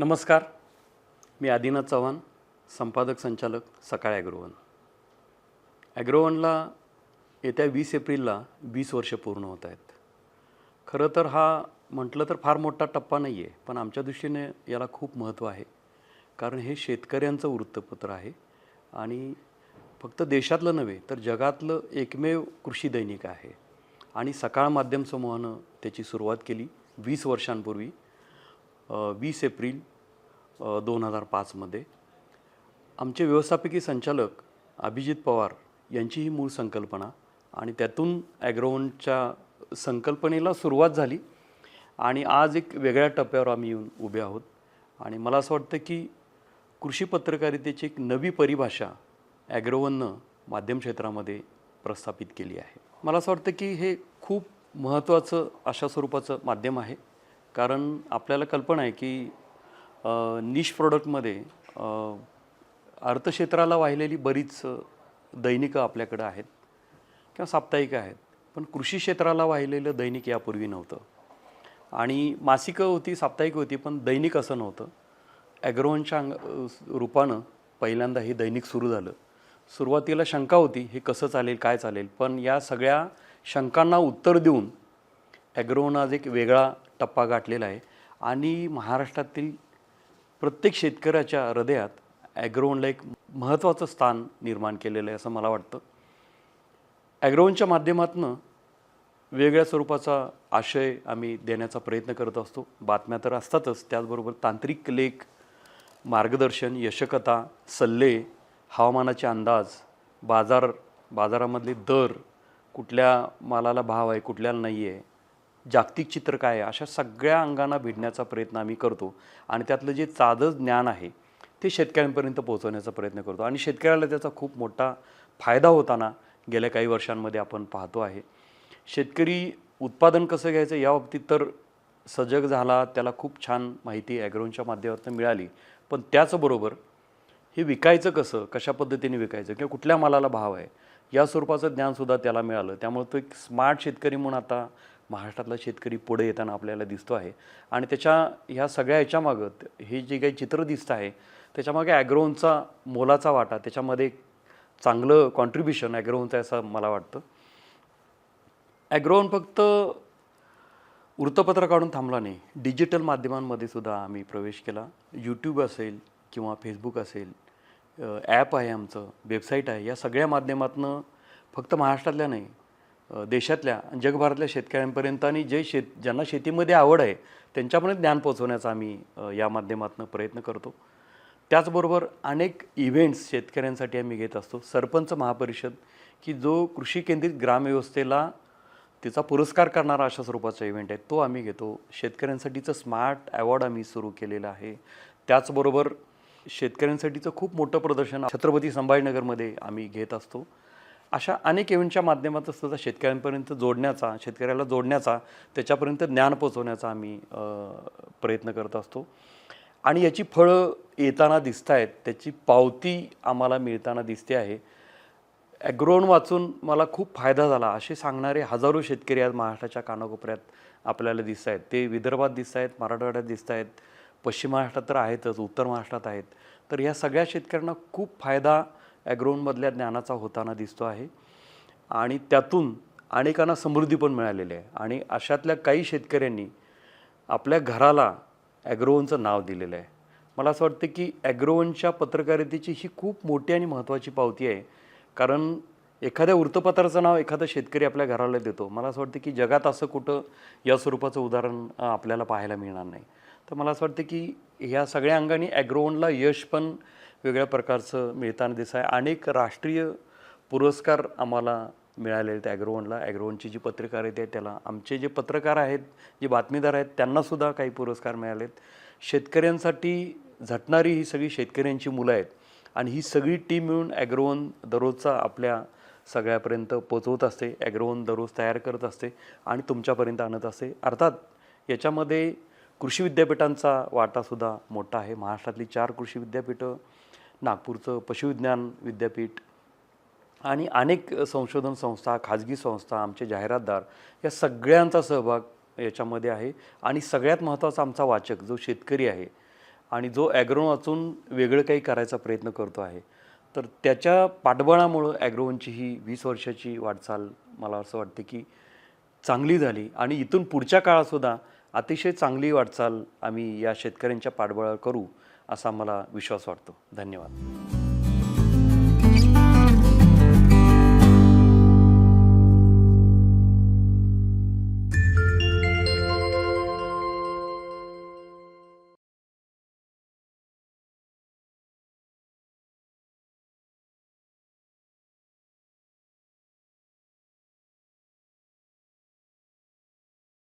नमस्कार. मी आदिनाथ चव्हाण संपादक संचालक सकाळ ॲग्रोवन ॲग्रोवनला येत्या वीस एप्रिलला वीस वर्ष पूर्ण होत आहेत. खरं तर हा म्हटलं तर फार मोठा टप्पा नाही आहे पण आमच्या दृष्टीने याला खूप महत्त्व आहे. कारण हे शेतकऱ्यांचं वृत्तपत्र आहे आणि फक्त देशातलं नव्हे तर जगातलं एकमेव कृषी दैनिक आहे. आणि सकाळ माध्यम समूहानं त्याची सुरुवात केली वीस वर्षांपूर्वी वीस एप्रिल दोन हजार पाचमध्ये आमचे व्यवस्थापकीय संचालक अभिजित पवार यांची ही मूळ संकल्पना आणि त्यातून ॲग्रोवनच्या संकल्पनेला सुरुवात झाली आणि आज एक वेगळ्या टप्प्यावर आम्ही येऊन उभे आहोत. आणि मला असं वाटतं की कृषी पत्रकारितेची एक नवी परिभाषा ॲग्रोवननं माध्यम क्षेत्रामध्ये प्रस्थापित केली आहे. मला असं वाटतं की हे खूप महत्त्वाचं अशा स्वरूपाचं माध्यम आहे. कारण आपल्याला कल्पना आहे की निश प्रोडक्टमध्ये अर्थक्षेत्राला वाहिलेली बरीच दैनिकं आपल्याकडं आहेत. किंवा साप्ताहिकं आहेत. पण कृषी क्षेत्राला वाहिलेलं दैनिक यापूर्वी नव्हतं. आणि मासिकं होती साप्ताहिक होती पण दैनिक असं नव्हतं. ॲग्रोवनच्या अंग रूपानं पहिल्यांदा हे दैनिक सुरू झालं. सुरुवातीला शंका होती हे कसं चालेल काय चालेल? पण या सगळ्या शंकांना उत्तर देऊन ॲग्रोवन आज एक वेगळा टप्पा गाठलेला आहे. आणि महाराष्ट्रातील प्रत्येक शेतकऱ्याच्या हृदयात ॲग्रोनला एक महत्त्वाचं स्थान निर्माण केलेलं आहे असं मला वाटतं. ॲग्रोवनच्या माध्यमातून वेगळ्या स्वरूपाचा आशय आम्ही देण्याचा प्रयत्न करत असतो. बातम्या तर असतातच. त्याचबरोबर तांत्रिक लेख मार्गदर्शन यशकथा सल्ले हवामानाचे अंदाज बाजार बाजारामधले दर कुठल्या मालाला भाव आहे कुठल्याला नाही आहे जागतिक चित्र काय आहे अशा सगळ्या अंगांना भिडण्याचा प्रयत्न आम्ही करतो. आणि त्यातलं जे चादं ज्ञान आहे ते शेतकऱ्यांपर्यंत पोहोचवण्याचा प्रयत्न करतो. आणि शेतकऱ्याला त्याचा खूप मोठा फायदा होताना गेल्या काही वर्षांमध्ये आपण पाहतो आहे. शेतकरी उत्पादन कसं घ्यायचं या बाबतीत तर सजग झाला त्याला खूप छान माहिती ॲग्रोनच्या माध्यमातून मिळाली. पण त्याचबरोबर हे विकायचं कसं कशा पद्धतीने विकायचं किंवा कुठल्या मालाला भाव आहे या स्वरूपाचं ज्ञानसुद्धा त्याला मिळालं. त्यामुळे तो एक स्मार्ट शेतकरी म्हणून आता महाराष्ट्रातला शेतकरी पुढे येताना आपल्याला दिसतो आहे. आणि त्याच्या ह्या सगळ्या ह्याच्यामागं हे जे काही चित्र दिसतं आहे त्याच्यामागे ॲग्रोनचा मोलाचा वाटा त्याच्यामध्ये एक चांगलं कॉन्ट्रीब्युशन ॲग्रोनचं आहे असं मला वाटतं. ॲग्रोन फक्त वृत्तपत्र काढून थांबला नाही. डिजिटल माध्यमांमध्ये सुद्धा आम्ही प्रवेश केला. यूट्यूब असेल किंवा फेसबुक असेल ॲप आहे आमचं वेबसाईट आहे या सगळ्या माध्यमातनं फक्त महाराष्ट्रातल्या नाही देशातल्या जगभरातल्या शेतकऱ्यांपर्यंत आणि जे शेत ज्यांना शेतीमध्ये आवड आहे त्यांच्यापर्यंत ज्ञान पोचवण्याचा आम्ही या माध्यमातून प्रयत्न करतो. त्याचबरोबर अनेक इव्हेंट्स शेतकऱ्यांसाठी आम्ही घेत असतो. सरपंच महापरिषद की जो कृषी केंद्रित ग्रामव्यवस्थेला तिचा पुरस्कार करणारा अशा स्वरूपाचा इव्हेंट आहे तो आम्ही घेतो. शेतकऱ्यांसाठीचं स्मार्ट अवॉर्ड आम्ही सुरू केलेलं आहे. त्याचबरोबर शेतकऱ्यांसाठीचं खूप मोठं प्रदर्शन छत्रपती संभाजीनगरमध्ये आम्ही घेत असतो. अशा अनेक इव्हेंटच्या माध्यमातून सुद्धा शेतकऱ्यांपर्यंत जोडण्याचा शेतकऱ्याला जोडण्याचा त्याच्यापर्यंत ज्ञान पोचवण्याचा आम्ही प्रयत्न करत असतो. आणि याची फळं येताना दिसत आहेत त्याची पावती आम्हाला मिळताना दिसते आहे. ॲग्रोन वाचून मला खूप फायदा झाला असे सांगणारे हजारो शेतकरी आज महाराष्ट्राच्या कानाकोपऱ्यात आपल्याला दिसत आहेत ते विदर्भात दिसत आहेत मराठवाड्यात दिसत आहेत पश्चिम महाराष्ट्रात तर आहेतच उत्तर महाराष्ट्रात आहेत. तर या सगळ्या शेतकऱ्यांना खूप फायदा ॲग्रोनमधल्या ज्ञानाचा होताना दिसतो आहे. आणि त्यातून अनेकांना समृद्धी पण मिळालेली आहे. आणि अशातल्या काही शेतकऱ्यांनी आपल्या घराला ॲग्रोवनचं नाव दिलेलं आहे. मला असं वाटतं की ॲग्रोवनच्या पत्रकारितेची ही खूप मोठी आणि महत्त्वाची पावती आहे. कारण एखाद्या वृत्तपत्राचं नाव एखादा शेतकरी आपल्या घराला देतो. मला असं वाटतं की जगात असं कुठं या स्वरूपाचं उदाहरण आपल्याला पाहायला मिळणार नाही. तर मला असं वाटतं की ह्या सगळ्या अंगाने ॲग्रोवनला यश पण वेगळ्या प्रकारचं मिळताना दिसत आहे अनेक राष्ट्रीय पुरस्कार आम्हाला मिळालेले आहेत ॲग्रोवनला. ॲग्रोवनची जी पत्रकार आहे त्याला आमचे जे पत्रकार आहेत जे बातमीदार आहेत त्यांनासुद्धा काही पुरस्कार मिळालेत. शेतकऱ्यांसाठी झटणारी ही सगळी शेतकऱ्यांची मुलं आहेत आणि ही सगळी टीम मिळून ॲग्रोवन दररोजचा आपल्या सगळ्यापर्यंत पोचवत असते. ॲग्रोवन दररोज तयार करत असते आणि तुमच्यापर्यंत आणत असते. अर्थात याच्यामध्ये कृषी विद्यापीठांचा वाटासुद्धा मोठा आहे. महाराष्ट्रातली चार कृषी विद्यापीठं नागपूरचं पशुविज्ञान विद्यापीठ आणि अनेक संशोधन संस्था खाजगी संस्था आमचे जाहिरातदार या सगळ्यांचा सहभाग याच्यामध्ये आहे. आणि सगळ्यात महत्त्वाचा आमचा वाचक जो शेतकरी आहे आणि जो ॲग्रो वाचून वेगळं काही करायचा प्रयत्न करतो आहे. तर त्याच्या पाठबळामुळं ॲग्रोवनची ही वीस वर्षाची वाटचाल मला असं वाटते की चांगली झाली. आणि इथून पुढच्या काळातसुद्धा अतिशय चांगली वाटचाल आम्ही या शेतकऱ्यांच्या पाठबळावर करू. असा मला विश्वास वाटतो. धन्यवाद.